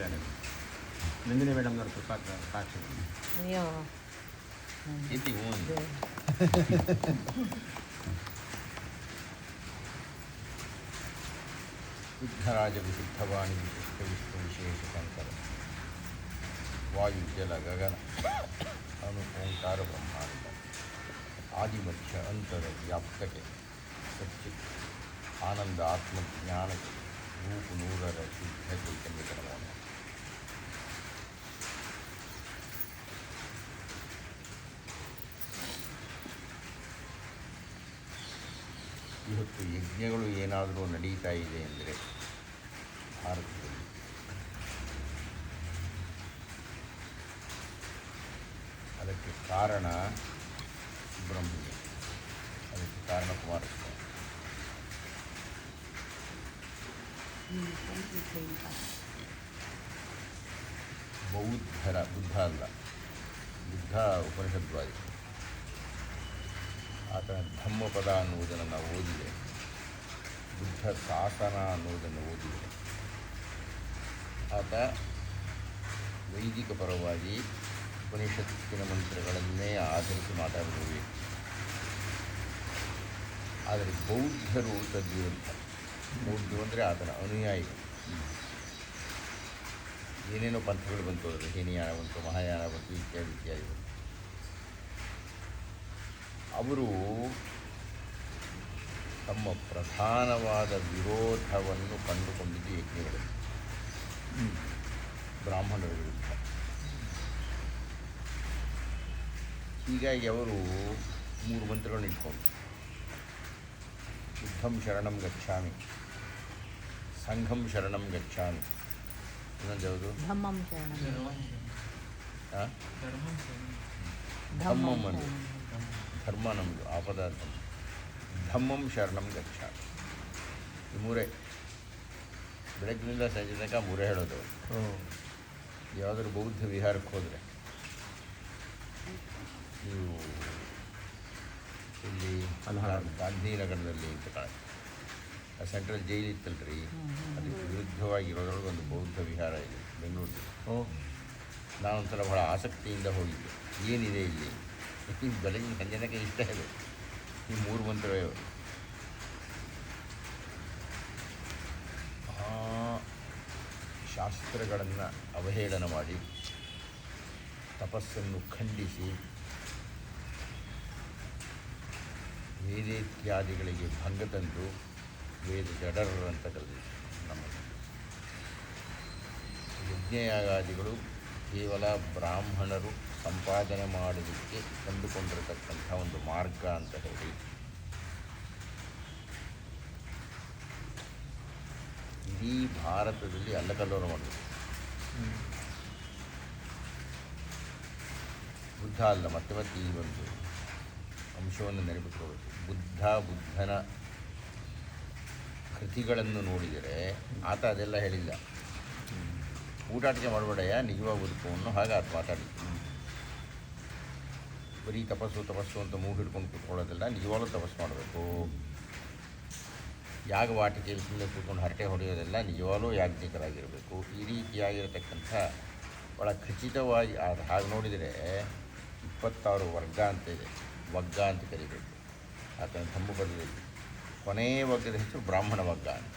ಇದ್ದಾರೆ ನಂದಿನಿ ಮೇಡಮ್ನವ್ರ ಕೃಪಾ ಸಾಕ್ಷಿ ಅಯ್ಯೋ ಇತಿ ಹ್ಞೂ ಅಂದೆ. ವಿಘ್ನರಾಜ ವಿಶುದ್ಧವಾಣಿ ವಿಶಿಷ್ಟ ವಿಷ್ಣು ವಿಶೇಷ ಶಂಕರ ವಾಯು ಜಲ ಗಗನ ಅನು ಓಂಕಾರ ಬ್ರಹ್ಮಾಂಡ ಆದಿಮಧ್ಯ ಅಂತರ ವ್ಯಾಪ್ತಕ್ಕೆ ಸಚ್ಚಿತ್ ಆನಂದ ಆತ್ಮಜ್ಞಾನಕ್ಕೆ ರೂಪು ನೂರರ ಶುದ್ಧ ಚೈತನ್ಯದ ಇವತ್ತು ಯಜ್ಞಗಳು ಏನಾದರೂ ನಡೀತಾ ಇದೆ ಅಂದರೆ ಭಾರತದಲ್ಲಿ. ಅದಕ್ಕೆ ಕಾರಣ ಸುಬ್ರಹ್ಮಣ್ಯ ಅದಕ್ಕೆ ಕಾರಣ ಕುಮಾರಸ್ವಾಮಿ. ಬೌದ್ಧರ, ಬುದ್ಧ ಅಲ್ಲ, ಬುದ್ಧ ಉಪನಿಷದ್ವಾದಿ. ಆತನ ಧಮ್ಮಪದ ಅನ್ನುವುದನ್ನು ನಾವು ಓದಿದೆ. ಬುದ್ಧ ಶಾಸನ ಅನ್ನುವುದನ್ನು ಓದಿದೆ. ಆತ ವೈದಿಕ ಪರವಾಗಿ ಉಪನಿಷತ್ತಿನ ಮಂತ್ರಗಳನ್ನೇ ಆಧರಿಸಿ ಮಾತಾಡಿದ ವ್ಯಕ್ತಿ ಆದರೆ ಬೌದ್ಧರು ತದ್ವಿರುದ್ಧ ಬೌದ್ಧರು ಅಂದರೆ ಆತನ ಅನುಯಾಯಿ. ಏನೇನೋ ಪಂಥಗಳು ಬಂತು ಅದರಲ್ಲಿ ಹೀನಯಾನ ಬಂತು ಮಹಾಯಾನ ಬಂತು ಇತ್ಯಾದಿ ಇತ್ಯಾದಿ ಬಂತು ಅವರು ತಮ್ಮ ಪ್ರಧಾನವಾದ ವಿರೋಧವನ್ನು ಕಂಡುಕೊಂಡಿದ್ದು ಯಜ್ಞಗಳು. ಬ್ರಾಹ್ಮಣರ ವಿರುದ್ಧ. ಹೀಗಾಗಿ ಅವರು ಮೂರು ಮಂತ್ರಗಳನ್ನ ಇಟ್ಕೊಂಡು ಶುದ್ಧಂ ಶರಣಂ ಗಚ್ಚಾಮಿ ಸಂಘಂ ಶರಣಂ ಗಚ್ಚಾಮಿ ಇನ್ನೊಂದು ಯಾವುದು? ಧಮ್ಮಂ ಅಂದ್ರೆ. ಧರ್ಮ ನಮ್ಮದು ಆಪದ ಧರ್ಮ ಧಮ್ಮಂ ಶರಣಂ ಗಚ್ಚ ಈ ಮೂರೇ. ಬೆಳಗ್ಗಿನಿಂದ ಸಂಜೆ ತನಕ ಮೂರೇ ಹೇಳೋದು. ಯಾವುದಾದ್ರೂ ಬೌದ್ಧ ವಿಹಾರಕ್ಕೆ ಹೋದರೆ. ನೀವು ಇಲ್ಲಿ ಗಾಂಧಿನಗರದಲ್ಲಿ ಆ ಸೆಂಟ್ರಲ್ ಜೈಲ್ ಇತ್ತಲ್ರಿ? ಅದಕ್ಕೆ ವಿರುದ್ಧವಾಗಿರೋದ್ರೊಳಗೆ ಒಂದು ಬೌದ್ಧ ವಿಹಾರ ಇದೆ ಬೆಂಗಳೂರಲ್ಲಿ ನಾನೊಂಥರ ಬಹಳ ಆಸಕ್ತಿಯಿಂದ ಹೋಗಿದ್ದೆ. ಏನಿದೆ ಇಲ್ಲಿ? ಬೆಳಗಿನ ಸಂಜೆ ಇಷ್ಟ ಇದೆ. ಈ ಮೂರು ಮಂತ್ರವೇ ಆ ಶಾಸ್ತ್ರಗಳನ್ನು ಅವಹೇಳನ ಮಾಡಿ, ತಪಸ್ಸನ್ನು ಖಂಡಿಸಿ, ವೇದೇತ್ಯಾದಿಗಳಿಗೆ ಭಂಗ ತಂದು ವೇದ ಜಡರರಂತ ಕರೆದಿದೆ ನಮ್ಮ ಯಜ್ಞಯಾಗಾದಿಗಳು ಕೇವಲ ಬ್ರಾಹ್ಮಣರು ಸಂಪಾದನೆ ಮಾಡೋದಕ್ಕೆ ಕಂಡುಕೊಂಡಿರತಕ್ಕಂಥ ಒಂದು ಮಾರ್ಗ ಅಂತ ಹೇಳಿ. ಇಡೀ ಭಾರತದಲ್ಲಿ ಅಲ್ಲಕಲ್ಲೋರ ಮಾಡಬೇಕು ಬುದ್ಧ ಅಲ್ಲ, ಮತ್ತೆ ಮತ್ತೆ ಈ ಒಂದು ಅಂಶವನ್ನು ನೆನಪಿಟ್ಕೋಬೇಕು ಬುದ್ಧ, ಬುದ್ಧನ ಕೃತಿಗಳನ್ನು ನೋಡಿದರೆ ಆತ ಅದೆಲ್ಲ ಹೇಳಿಲ್ಲ. ಊಟಾಟಿಕೆ ಮಾಡಬೇಡಯ್ಯ, ನಿಜವಾಗಿ ಬದುಕು ಹಾಗೆ ಆತ ಮಾತಾಡಿ. ಬರೀ ತಪಸ್ಸು ತಪಸ್ಸು ಅಂತ ಮೂಗು ಹಿಡ್ಕೊಂಡು ಕೂತ್ಕೊಳ್ಳೋದಿಲ್ಲ, ನಿಜವಾಗ್ಲೂ ತಪಸ್ಸು ಮಾಡಬೇಕು. ಯಾಗ ವಾಟಿಕೆಯಲ್ಲಿ ಸುಮ್ಮನೆ ಕೂತ್ಕೊಂಡು ಹರಟೆ ಹೊಡೆಯೋದಿಲ್ಲ ನಿಜವಾಗ್ಲೂ ಯಾಜ್ಞಿಕರಾಗಿರಬೇಕು. ಈ ರೀತಿಯಾಗಿರತಕ್ಕಂಥ ಭಾಳ ಖಚಿತವಾಗಿ ಅದು ಹಾಗೆ ನೋಡಿದರೆ ಇಪ್ಪತ್ತಾರು ವರ್ಗ ಅಂತ ಇದೆ. ವಗ್ಗ ಅಂತ ಕರಿಬೇಕು. ಆತನ ಧಮ್ಮಪದದಲ್ಲಿ ಕೊನೆಯ ವರ್ಗದ ಹೆಸರು ಬ್ರಾಹ್ಮಣ ವಗ್ಗ ಅಂತ.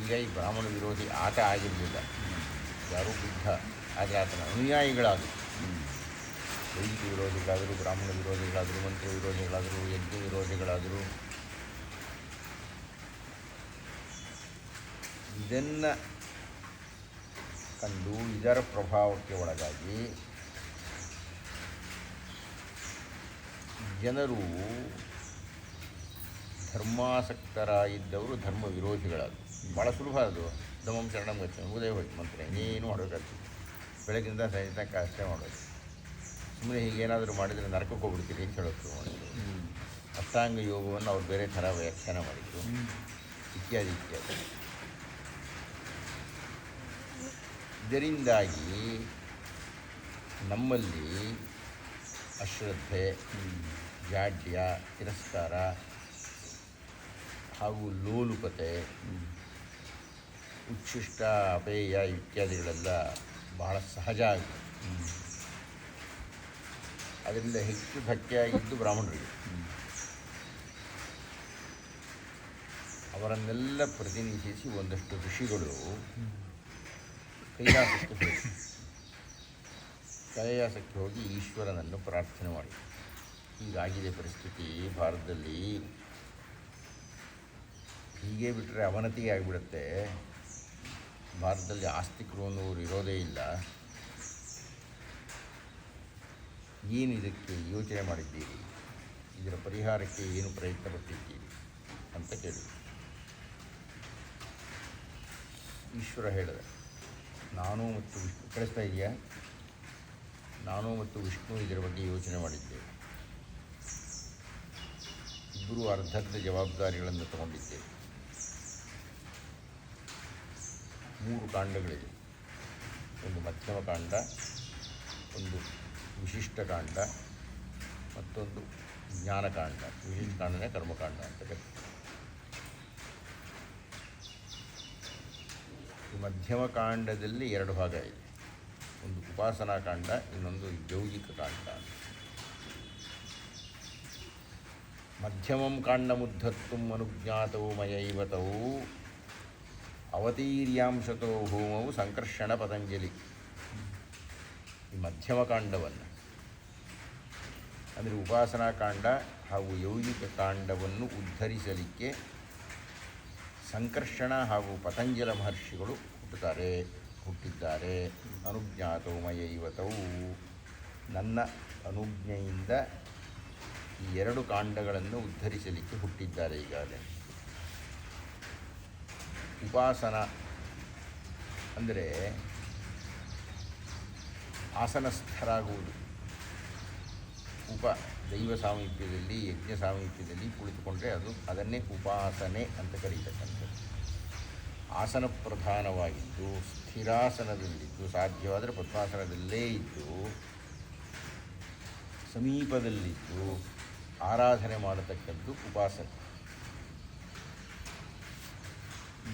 ಹೀಗಾಗಿ ಬ್ರಾಹ್ಮಣ ವಿರೋಧಿ ಆಟ ಆಗಿರಲಿಲ್ಲ. ಯಾರೂ ಬುದ್ಧ ಆದರೆ ಆತನ ಅನುಯಾಯಿಗಳಾದರು. ವೈದಿಕ ವಿರೋಧಿಗಳಾದರೂ, ಬ್ರಾಹ್ಮಣ ವಿರೋಧಿಗಳಾದರೂ, ಮಂತ್ರ ವಿರೋಧಿಗಳಾದರೂ, ಯಜ್ಞ ವಿರೋಧಿಗಳಾದರು. ಇದನ್ನು ಕಂಡು ಇದರ ಪ್ರಭಾವಕ್ಕೆ ಒಳಗಾಗಿ ಜನರು ಧರ್ಮಾಸಕ್ತರಾಗಿದ್ದವರು ಧರ್ಮ ವಿರೋಧಿಗಳಾದರು. ಭಾಳ ಸುಲಭ ಅದು. ದಮಂ ಶರಣಂ ಗಚ್ಚ ಉದಯ ಹೋಯ್ತು ಮಂತ್ರ. ಇನ್ನೇನು ಮಾಡಬೇಕಾಗ್ತದೆ. ಬೆಳಗ್ಗಿಂದ ಸಹಿತ ಕಷ್ಟೇ ಅಷ್ಟೇ ಮಾಡೋದು ಸುಮ್ಮನೆ ಹೀಗೇನಾದರೂ ಮಾಡಿದರೆ ನರಕಕ್ಕೆ ಹೋಗ್ಬಿಡ್ತೀರಿ ಅಂತ ಹೇಳೋದು ಮಾಡಿದ್ರು ಅಷ್ಟಾಂಗ ಯೋಗವನ್ನು ಅವ್ರು ಬೇರೆ ಥರ ವ್ಯಾಖ್ಯಾನ ಮಾಡಿದರು. ಇತ್ಯಾದಿ ಇತ್ಯಾದಿ. ಇದರಿಂದಾಗಿ ನಮ್ಮಲ್ಲಿ ಅಶ್ರದ್ಧೆ ಜಾಡ್ಯ ತಿರಸ್ಕಾರ ಹಾಗೂ ಲೋಲುಪತೆ ಉಚ್ಛಿಷ್ಟ ಅಪೇಯ ಇತ್ಯಾದಿಗಳೆಲ್ಲ ಬಹಳ ಸಹಜ ಆಗಿದೆ. ಅದರಿಂದ ಹೆಚ್ಚು ಧಕ್ಕೆ ಆಗಿದ್ದು ಬ್ರಾಹ್ಮಣರಿಗೆ. ಅವರನ್ನೆಲ್ಲ ಪ್ರತಿನಿಧಿಸಿ ಒಂದಷ್ಟು ಋಷಿಗಳು ಕೈಲಾಸಕ್ಕೆ ಹೋಗಿ ಕೈಲಾಸಕ್ಕೆ ಹೋಗಿ ಈಶ್ವರನನ್ನು ಪ್ರಾರ್ಥನೆ ಮಾಡಿ. ಹೀಗಾಗಿದೆ ಪರಿಸ್ಥಿತಿ ಭಾರತದಲ್ಲಿ. ಹೀಗೆ ಬಿಟ್ಟರೆ ಅವನತಿಗೆ ಆಗಿಬಿಡುತ್ತೆ. ಭಾರತದಲ್ಲಿ ಆಸ್ತಿಕರು ಅನ್ನೋರು ಇರೋದೇ ಇಲ್ಲ. ಏನು ಇದಕ್ಕೆ ಯೋಚನೆ ಮಾಡಿದ್ದೀರಿ? ಇದರ ಪರಿಹಾರಕ್ಕೆ ಏನು ಪ್ರಯತ್ನ ಪಟ್ಟಿದ್ದೀರಿ ಅಂತ ಕೇಳಿ. ಈಶ್ವರ ಹೇಳಿದ, ನಾನು ಮತ್ತು ವಿಷ್ಣು, ಕೇಳಿಸ್ತಾ ಇದೆಯಾ? ನಾನು ಮತ್ತು ವಿಷ್ಣು ಇದರ ಬಗ್ಗೆ ಯೋಚನೆ ಮಾಡಿದ್ದೇವೆ. ಇಬ್ಬರು ಅರ್ಧರ್ಧ ಜವಾಬ್ದಾರಿಗಳನ್ನು ತಗೊಂಡಿದ್ದೇವೆ. ಮೂರು ಕಾಂಡಗಳಿವೆ. ಒಂದು ಮಧ್ಯಮ ಕಾಂಡ, ಒಂದು ವಿಶಿಷ್ಟ ಕಾಂಡ, ಮತ್ತೊಂದು ಜ್ಞಾನಕಾಂಡ ವಿಶಿಷ್ಟ ಕಾಂಡನೇ ಕರ್ಮಕಾಂಡ ಅಂತ ಕರೀತಾರೆ ಈ ಮಧ್ಯಮ ಕಾಂಡದಲ್ಲಿ ಎರಡು ಭಾಗ ಇದೆ. ಒಂದು ಉಪಾಸನಾ ಕಾಂಡ, ಇನ್ನೊಂದು ಯೌಗಿಕ ಕಾಂಡ. ಮಧ್ಯಮಂ ಕಾಂಡಮುದ್ಧತ್ತುಂ ಅನುಜ್ಞಾತವು ಮಯೈವತವು. ಅವತೀರ್ಯಾಂಶತೋ ಹೋಮವು ಸಂಕರ್ಷಣ ಪತಂಜಲಿ ಈ ಮಧ್ಯಮಕಾಂಡವನ್ನು. ಅಂದರೆ ಉಪಾಸನಾ ಕಾಂಡ ಹಾಗೂ ಯೌಗಿಕ ಕಾಂಡವನ್ನು ಉದ್ಧರಿಸಲಿಕ್ಕೆ ಸಂಕರ್ಷಣ ಹಾಗೂ ಪತಂಜಲ ಮಹರ್ಷಿಗಳು ಹುಟ್ಟುತ್ತಾರೆ. ಹುಟ್ಟಿದ್ದಾರೆ. ಅನುಜ್ಞಾತೋಮಯ ಇವತವು ನನ್ನ ಅನುಜ್ಞೆಯಿಂದ ಈ ಎರಡು ಕಾಂಡಗಳನ್ನು ಉದ್ಧರಿಸಲಿಕ್ಕೆ ಹುಟ್ಟಿದ್ದಾರೆ ಈಗಾಗಲೇ. ಉಪಾಸನ ಅಂದರೆ ಆಸನಸ್ಥರಾಗುವುದು. ಉಪ ದೈವ ಸಾಮೀಪ್ಯದಲ್ಲಿ, ಯಜ್ಞ ಸಾಮೀಪ್ಯದಲ್ಲಿ ಕುಳಿತುಕೊಂಡರೆ ಅದು ಅದನ್ನೇ ಉಪಾಸನೆ ಅಂತ ಕರೀತಕ್ಕಂಥದ್ದು. ಆಸನ ಪ್ರಧಾನವಾಗಿದ್ದು, ಸ್ಥಿರಾಸನದಲ್ಲಿದ್ದು, ಸಾಧ್ಯವಾದರೆ ಪದ್ಮಾಸನದಲ್ಲೇ ಇದ್ದು, ಸಮೀಪದಲ್ಲಿದ್ದು, ಆರಾಧನೆ ಮಾಡತಕ್ಕದ್ದು ಉಪಾಸನೆ.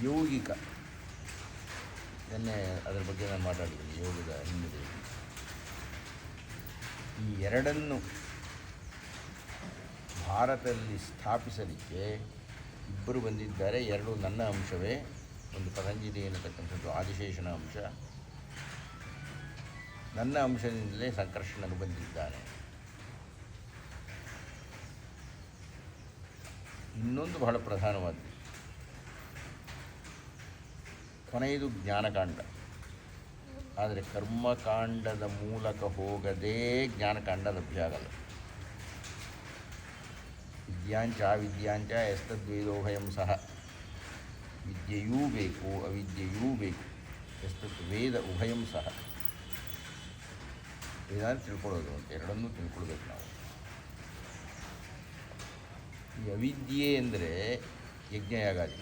ಯೌಗಿಕ. ನಿನ್ನೆ ಅದರ ಬಗ್ಗೆ ನಾನು ಮಾತಾಡಿದ್ದೀನಿ ಯೋಗದ ಹಿನ್ನೆಲೆ ಈ ಎರಡನ್ನು ಭಾರತದಲ್ಲಿ ಸ್ಥಾಪಿಸಲಿಕ್ಕೆ ಇಬ್ಬರು ಬಂದಿದ್ದಾರೆ. ಎರಡು ನನ್ನ ಅಂಶವೇ, ಒಂದು ಪತಂಜಲಿ ಎನ್ನತಕ್ಕಂಥದ್ದು ಆದಿಶೇಷನ ಅಂಶ. ನನ್ನ ಅಂಶದಿಂದಲೇ ಸಂಕರ್ಷಣನು ಬಂದಿದ್ದಾನೆ. ಇನ್ನೊಂದು ಬಹಳ ಪ್ರಧಾನವಾದ್ದು ಕೊನೆಯದು ಜ್ಞಾನಕಾಂಡ. ಆದರೆ ಕರ್ಮಕಾಂಡದ ಮೂಲಕ ಹೋಗದೇ ಜ್ಞಾನಕಾಂಡ ಲಭ್ಯ ಆಗಲ್ಲ. ವಿದ್ಯಾಂಚ ಅವಿದ್ಯಾಂಚ ಎಸ್ತದ್ವೇದೋಭಯಂ ಸಹ. ವಿದ್ಯೆಯೂ ಬೇಕು, ಅವಿದ್ಯೆಯೂ ಬೇಕು ಎಸ್ತತ್ ವೇದ ಉಭಯಂ ಸಹ. ಇದನ್ನು ತಿಳ್ಕೊಳ್ಳೋದು, ಅಂತ ಎರಡನ್ನೂ ತಿಳ್ಕೊಳ್ಬೇಕು ನಾವು. ಈ ಅವಿದ್ಯೆ ಅಂದರೆ ಯಜ್ಞಯಾಗಾದಿ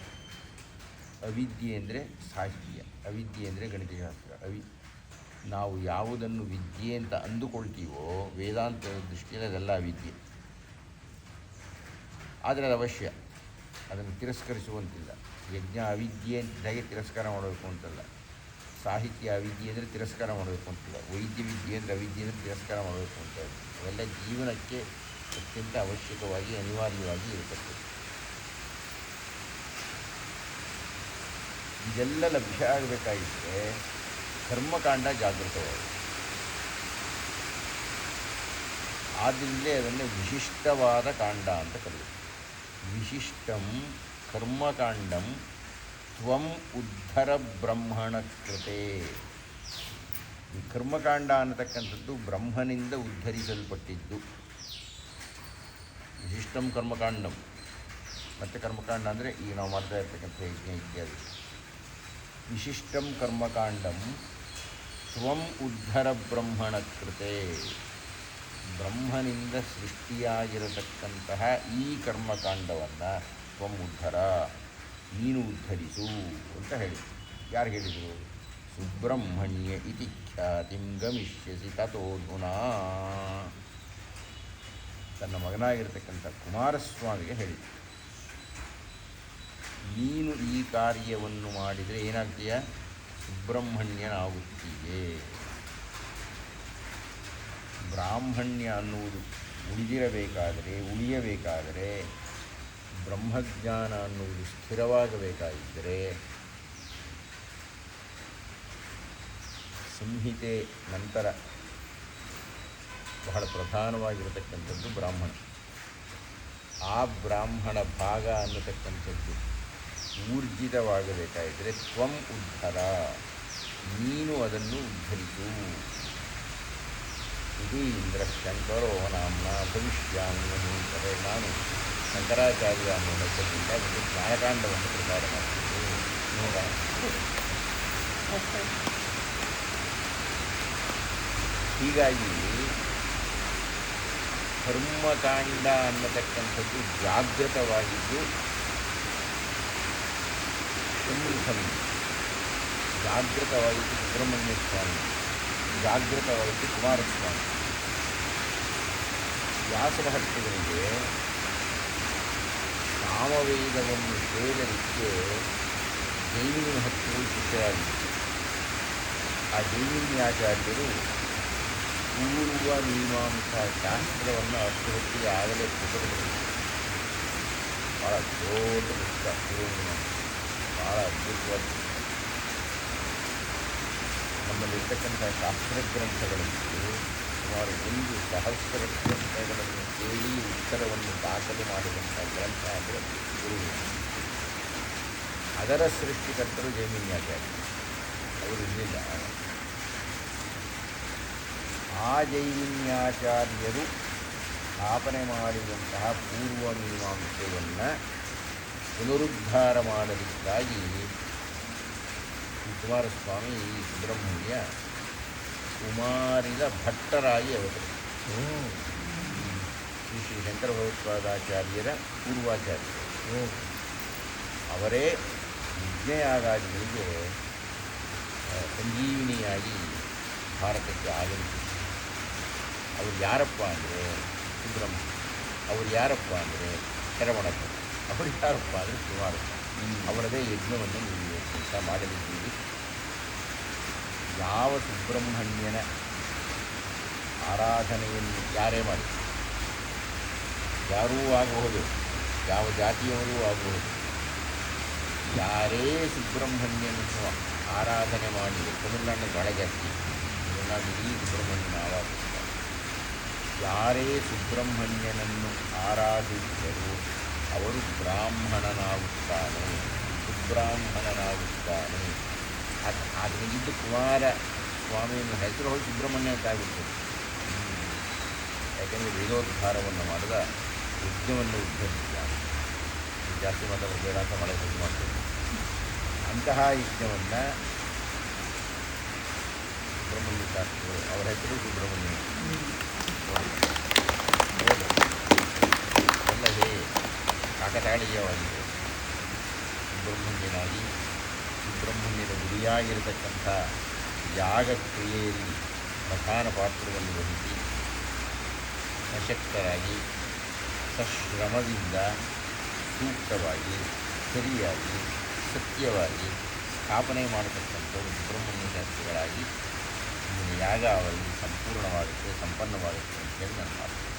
ಅವಿದ್ಯೆ ಅಂದರೆ ಸಾಹಿತ್ಯ, ಅವಿದ್ಯೆ ಅಂದರೆ ಗಣಿತಶಾಸ್ತ್ರ. ಅವಿ, ನಾವು ಯಾವುದನ್ನು ವಿದ್ಯೆ ಅಂತ ಅಂದುಕೊಳ್ತೀವೋ ವೇದಾಂತ ದೃಷ್ಟಿಯಲ್ಲಿ ಅದೆಲ್ಲ ಅವಿದ್ಯೆ. ಆದರೆ ಅದು ಅವಶ್ಯ. ಅದನ್ನು ತಿರಸ್ಕರಿಸುವಂತಿಲ್ಲ. ಯಜ್ಞ ಅವಿದ್ಯೆ ಅಂತಾಗೆ ತಿರಸ್ಕಾರ ಮಾಡಬೇಕು ಅಂತಲ್ಲ. ಸಾಹಿತ್ಯ ಅವಿದ್ಯೆ ಅಂದರೆ ತಿರಸ್ಕಾರ ಮಾಡಬೇಕು ಅಂತಿಲ್ಲ. ವೈದ್ಯ ವಿದ್ಯೆ ಅಂದರೆ ಅವಿದ್ಯೆ ಅಂದರೆ ತಿರಸ್ಕಾರ ಮಾಡಬೇಕು ಅಂತ. ಅವೆಲ್ಲ ಜೀವನಕ್ಕೆ ಅತ್ಯಂತ ಅವಶ್ಯಕವಾಗಿ ಅನಿವಾರ್ಯವಾಗಿ ಇರತಕ್ಕದ್ದು. ಇದೆಲ್ಲ ಲಭ್ಯ ಆಗಬೇಕಾಗಿದ್ದರೆ ಕರ್ಮಕಾಂಡ ಜಾಗೃತವಾಗಿದೆ ಆದ್ದರಿಂದಲೇ ಅದನ್ನು ವಿಶಿಷ್ಟವಾದ ಕಾಂಡ ಅಂತ ಕರೆಯುತ್ತೆ ವಿಶಿಷ್ಟಂ ಕರ್ಮಕಾಂಡಂ ತ್ವಂ ಉದ್ಧರ ಬ್ರಹ್ಮಣ ಕೃತೆ. ಈ ಕರ್ಮಕಾಂಡ ಅನ್ನತಕ್ಕಂಥದ್ದು ಬ್ರಹ್ಮನಿಂದ ಉದ್ಧರಿಸಲ್ಪಟ್ಟಿದ್ದು. ವಿಶಿಷ್ಟಂ ಕರ್ಮಕಾಂಡಂ. ಮತ್ತು ಕರ್ಮಕಾಂಡ ಅಂದರೆ ಈಗ ನಾವು ಮಾಡ್ತಾ ಇರ್ತಕ್ಕಂಥ ಯಜ್ಞ ಇತ್ಯಾದಿ. ವಿಶಿಷ್ಟಂ ಕರ್ಮಕಾಂಡಂ ತ್ವಂ ಉದ್ಧರ ಬ್ರಹ್ಮಣ ಕೃತೆ. ಬ್ರಹ್ಮನಿಂದ ಸೃಷ್ಟಿಯಾಗಿರತಕ್ಕಂತಹ ಈ ಕರ್ಮಕಾಂಡವನ್ನು ತ್ವಂ ಉದ್ಧರ, ನೀನು ಉದ್ಧರಿಸು ಅಂತ ಹೇಳಿದರು ಯಾರು ಹೇಳಿದರು? ಸುಬ್ರಹ್ಮಣ್ಯ ಇತಿ ಖ್ಯಾತಿಂ ಗಮಿಷ್ಯಸಿ ತಥೋಧುನಾ ತನ್ನ ಮಗನಾಗಿರ್ತಕ್ಕಂಥ ಕುಮಾರಸ್ವಾಮಿಗೆ ಹೇಳಿದರು. ನೀನು ಈ ಕಾರ್ಯವನ್ನು ಮಾಡಿದರೆ ಏನಾಗ್ತೀಯ? ಸುಬ್ರಹ್ಮಣ್ಯನಾಗುತ್ತೀಯೇ. ಬ್ರಾಹ್ಮಣ್ಯ ಅನ್ನುವುದು ಉಳಿದಿರಬೇಕಾದರೆ, ಉಳಿಯಬೇಕಾದರೆ, ಬ್ರಹ್ಮಜ್ಞಾನ ಅನ್ನುವುದು ಸ್ಥಿರವಾಗಬೇಕಾಗಿದ್ದರೆ, ಸಂಹಿತೆ ನಂತರ ಬಹಳ ಪ್ರಧಾನವಾಗಿರತಕ್ಕಂಥದ್ದು ಬ್ರಾಹ್ಮಣ. ಆ ಬ್ರಾಹ್ಮಣ ಭಾಗ ಅನ್ನತಕ್ಕಂಥದ್ದು ಊರ್ಜಿತವಾಗಬೇಕಾಗಿದ್ದರೆ ತ್ವಂ ಉದ್ಧರ. ನೀನು ಅದನ್ನು ಉದ್ಧರಿಸು. ಇದು ಇಂದ್ರ ಶಂಕರೋ ನಾಮ್ನ ಭವಿಷ್ಯಾಮಿ ಅಂತಾರೆ ನಾನು ಶಂಕರಾಚಾರ್ಯ ಹೆಸರಿನಿಂದ ಒಂದು ಜ್ಞಾನಕಾಂಡವನ್ನು ಪ್ರಚಾರ ಮಾಡ್ತೀನಿ ಹೀಗಾಗಿ ಕರ್ಮಕಾಂಡ ಅನ್ನತಕ್ಕಂಥದ್ದು ಜಾಗೃತವಾಗಿದ್ದು ಶಂಭುಧನ್ ಜಾಗೃತವಾಗಿದ್ದು ಸುಬ್ರಹ್ಮಣ್ಯ ಸ್ವಾಮಿ ಜಾಗೃತವಾಗಿದ್ದು ಕುಮಾರಸ್ವಾಮಿ ವ್ಯಾಸರ ಹಟ್ಟಿಗಳಿಗೆ ಸಾಮವೇದವನ್ನು ಸೇರಲಿಕ್ಕೆ ಜೈಮಿನಿ ಹತ್ತಿರವು ಶಿಷ್ಯರಾಗಿತ್ತು ಆ ಜೈಮಿನಿ ಆಚಾರ್ಯರು ಪೂರ್ವ ಮೀಮಾಂಸಾ ಶಾಸ್ತ್ರವನ್ನು ಅಷ್ಟು ಹೊತ್ತಿಗೆ ಆಗಲೇ ಪುಸ್ತಕದಲ್ಲಿ ಭಾಳ ದೊಡ್ಡ ಪುಸ್ತಕ ಪೂರ್ವ ಮೀಮಾಂಸೆ ಭಾಳ ಅದ್ಭುತವಾದ ಪುಸ್ತಕ. ನಮ್ಮಲ್ಲಿರ್ತಕ್ಕಂಥ ಶಾಸ್ತ್ರ ಗ್ರಂಥಗಳಲ್ಲಿ ಸುಮಾರು ಒಂದು ಸಹಸ್ರ ಗ್ರಂಥಗಳನ್ನು ಕೇಳಿ ಉತ್ತರವನ್ನು ದಾಖಲು ಮಾಡಿದಂಥ ಗ್ರಂಥ ಅಂದರೆ ಗುರು. ಅದರ ಸೃಷ್ಟಿಕರ್ತರು ಜೈಮಿನ್ಯಾಚಾರ್ಯ ಅವರು ಇರಲಿಲ್ಲ ಆ ಜೈಮಿನ್ಯಾಚಾರ್ಯರು ಸ್ಥಾಪನೆ ಮಾಡಿದಂತಹ ಪೂರ್ವ ಮೀಮಾಂಸೆಯನ್ನು ಪುನರುದ್ಧಾರ ಮಾಡಲಿಕ್ಕಾಗಿ ಈ ಕುಮಾರಸ್ವಾಮಿ ಈ ಸುಬ್ರಹ್ಮಣ್ಯ ಕುಮಾರಿದ ಭಟ್ಟರಾಗಿ ಅವತರಿಸಿದರು ಶ್ರೀ ಶ್ರೀ ಶಂಕರ ಭಗವತ್ಪಾದಾಚಾರ್ಯರ ಪೂರ್ವಾಚಾರ್ಯರು ಅವರೇ ಯಜ್ಞಯಾಗಾದಿಗಳಿಗೆ ಆ, ಸಂಜೀವಿನಿಯಾಗಿ ಭಾರತಕ್ಕೆ ಆಗಮಿಸಿದರು ಅವರು ಯಾರಪ್ಪ ಅಂದರೆ ಸುಬ್ರಹ್ಮಣ್ಯ ಅವರು ಯಾರಪ್ಪ ಅಂದರೆ ಶರವಣಪ್ಪ ಅವರು ಯಾರಪ್ಪ ಅಂದರೆ ಅವರದೇ ಯಜ್ಞವನ್ನು ನೀವು ಕೆಲಸ ಮಾಡಲಿದ್ದೀರಿ? ಯಾವ ಸುಬ್ರಹ್ಮಣ್ಯನ ಆರಾಧನೆಯನ್ನು ಯಾರೇ ಮಾಡಿ, ಯಾರೂ ಆಗಬಹುದು, ಯಾವ ಜಾತಿಯವರೂ ಆಗಬಹುದು, ಯಾರೇ ಸುಬ್ರಹ್ಮಣ್ಯನನ್ನು ಆರಾಧನೆ ಮಾಡಿ, ತಮಿಳುನಾಡಿನ ಬಹಳ ಜಾಸ್ತಿ ತಮಿಳುನಾಡು ಇಡೀ ಸುಬ್ರಹ್ಮಣ್ಯನ ಆರಾಧಿಸ್ತಾರೆ. ಯಾರೇ ಸುಬ್ರಹ್ಮಣ್ಯನನ್ನು ಆರಾಧಿಸಿದರೂ ಅವರು ಬ್ರಾಹ್ಮಣನಾಗುತ್ತಾನೆ ಸುಬ್ರಾಹ್ಮಣನಾಗುತ್ತಾನೆ ಅದು ಅದನಿಗಿದ್ದು ಕುಮಾರ ಸ್ವಾಮಿಯನ್ನು ಹೆಸರು ಹೋಗಿ ಸುಬ್ರಹ್ಮಣ್ಯ ಅಂತ ಆಗಿರ್ತದೆ ಯಾಕೆಂದರೆ ವೇದೋದ್ಧಾರವನ್ನು ಮಾಡಿದ ಯಜ್ಞವನ್ನು ಉದ್ಧರಿಸಿದ್ದಾನೆ ಇದು ಜಾಸ್ತಿ ಮಾತಾಡೋದು ಬೇಡ ಅಂತ ಮಳೆ ಶುರು ಮಾಡ್ತೇನೆ ಅಂತಹ ಯಜ್ಞವನ್ನು ಸುಬ್ರಹ್ಮಣ್ಯ ಶಾಸ್ತ್ರಿಗಳು ಅವರ ಹೆಸರು ಸುಬ್ರಹ್ಮಣ್ಯ ಕಾಕತಾಳೀಯವಾಗಿದೆ ಸುಬ್ರಹ್ಮಣ್ಯನಾಗಿ ಸುಬ್ರಹ್ಮಣ್ಯದ ಗುರಿಯಾಗಿರತಕ್ಕಂಥ ಯಾಗ ಕ್ರಿಯೆಯಲ್ಲಿ ಪ್ರಧಾನ ಪಾತ್ರವನ್ನು ವಹಿಸಿ ಸಶಕ್ತರಾಗಿ ಸಶ್ರಮದಿಂದ ಸೂಕ್ತವಾಗಿ, ಸರಿಯಾಗಿ, ಸತ್ಯವಾಗಿ ಸ್ಥಾಪನೆ ಸುಬ್ರಹ್ಮಣ್ಯ ಶಾಸ್ತ್ರಿಗಳಾಗಿ ಮುಂದಿನ ಯಾಗ ಅವರಲ್ಲಿ ಸಂಪೂರ್ಣವಾಗುತ್ತೆ, ಸಂಪನ್ನವಾಗುತ್ತೆ ಅಂತೇಳಿ ನನ್ನ ಮಾತು.